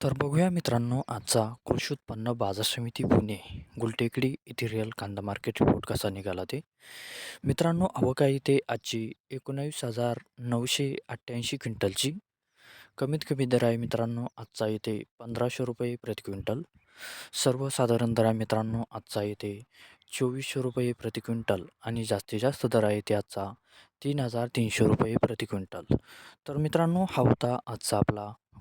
तर बघूया मित्रांनो आजचा कृषी उत्पन्न बाजार समिती पुणे गुलटेकडी इथेरियल कांदा मार्केट रिपोर्ट कसा निघाला ते? मित्रांनो आवक आहे ते आजची एकोणावीस हजार नऊशे अठ्ठ्याऐंशी क्विंटलची. कमीत कमी दर आहे मित्रांनो आजचा येते पंधराशे रुपये प्रति क्विंटल. सर्वसाधारण दर आहे मित्रांनो आजचा येते चोवीसशे रुपये प्रति क्विंटल आणि जास्तीत जास्त दर आहे ते आजचा तीन हजार तीनशे रुपये प्रति क्विंटल. तर मित्रांनो हा होता आजचा आपला